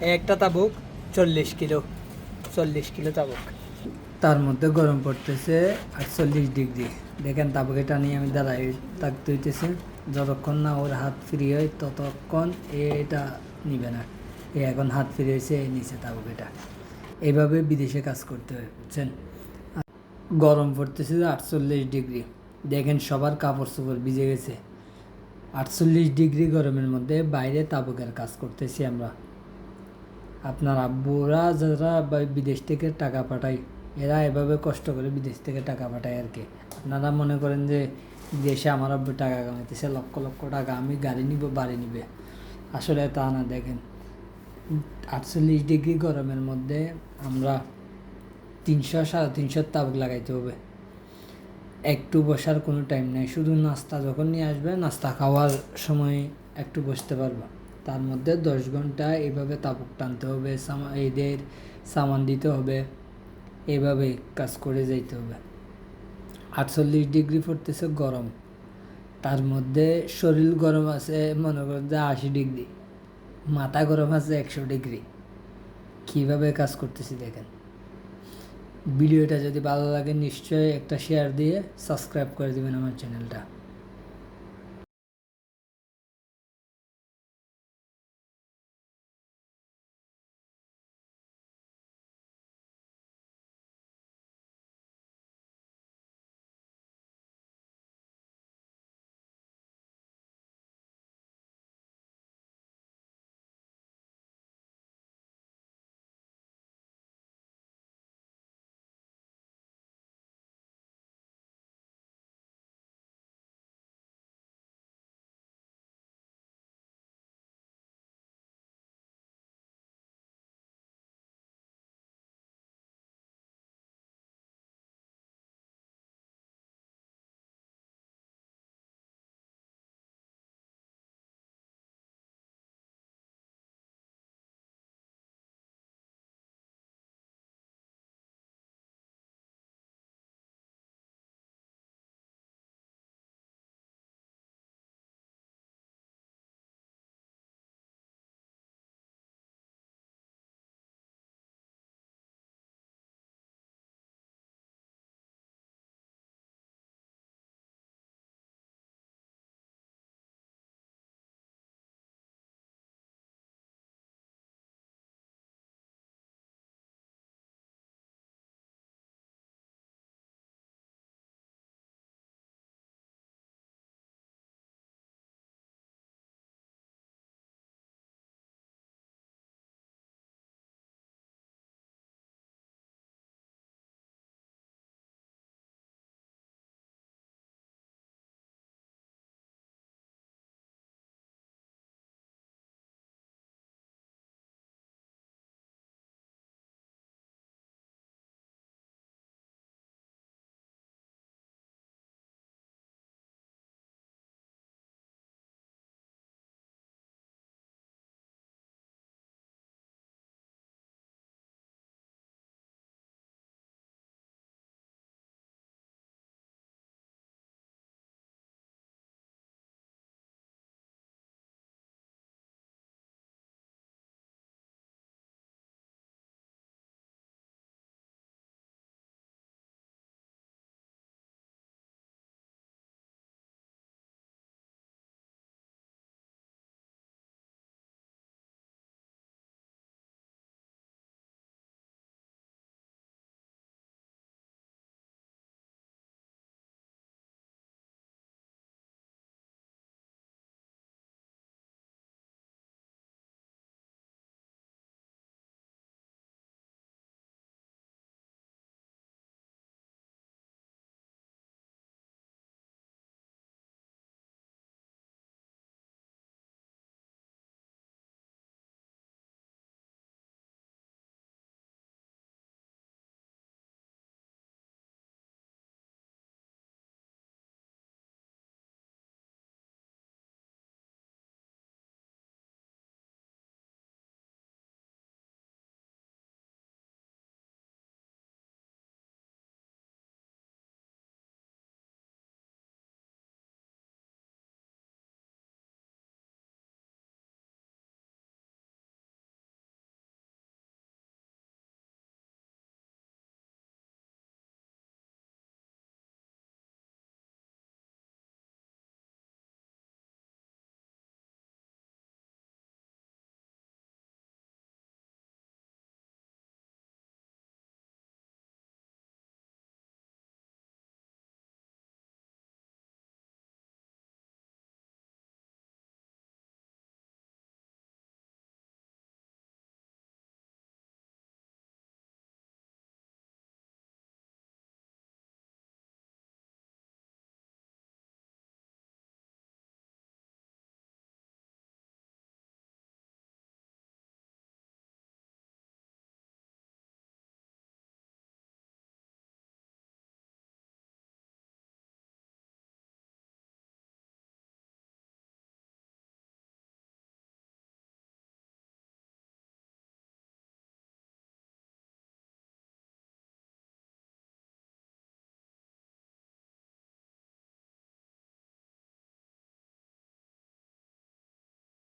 একটা তাবুক, চল্লিশ কিলো। চল্লিশ কিলো তাবুক। তার মধ্যে গরম পড়তেছে আটচল্লিশ ডিগ্রি। দেখেন তাবুকে টানিয়ে আমি দাঁড়াই থাকতে হইতেছে। যতক্ষণ না ওর হাত ফ্রি হয়, ততক্ষণ এটা নিবে না। এ এখন হাত ফ্রি হয়েছে নিচে তাবুকেটা। এইভাবে বিদেশে কাজ করতে হয়, বুঝছেন? গরম পড়তেছে আটচল্লিশ ডিগ্রি। দেখেন সবার কাপড় চোপড় ভিজে গেছে। আটচল্লিশ ডিগ্রি গরমের মধ্যে বাইরে তাবুকের কাজ করতেছি আমরা। আপনার আব্বুরা যারা বিদেশ থেকে টাকা পাঠায়, এরা এভাবে কষ্ট করে বিদেশ থেকে টাকা পাঠায় আর কি। আপনারা মনে করেন যে দেশে আমার আব্বু টাকা কামাইতেছে, লক্ষ লক্ষ টাকা, আমি গাড়ি নিব, বাড়ি নিবে। আসলে তা না, দেখেন। আটচল্লিশ ডিগ্রি গরমের মধ্যে আমরা তিনশো, সাড়ে তিনশো তাবুক লাগাইতে হবে। একটু বসার কোনো টাইম নেই, শুধু নাস্তা যখন নিয়ে আসবে, নাস্তা খাওয়ার সময় একটু বসতে পারব। তার মধ্যে দশ ঘণ্টা এইভাবে তাবুক টানতে হবে এদের সামান দিতে হবে, এভাবে কাজ করে যাইতে হবে। আটচল্লিশ ডিগ্রি পড়তেছে গরম, তার মধ্যে শরীর গরম আছে, মনে করেন যে আশি ডিগ্রি, মাথা গরম আছে একশো ডিগ্রি। কীভাবে কাজ করতেছি দেখেন। ভিডিওটা যদি ভালো লাগে নিশ্চয়ই একটা শেয়ার দিয়ে সাবস্ক্রাইব করে দেবেন আমার চ্যানেলটা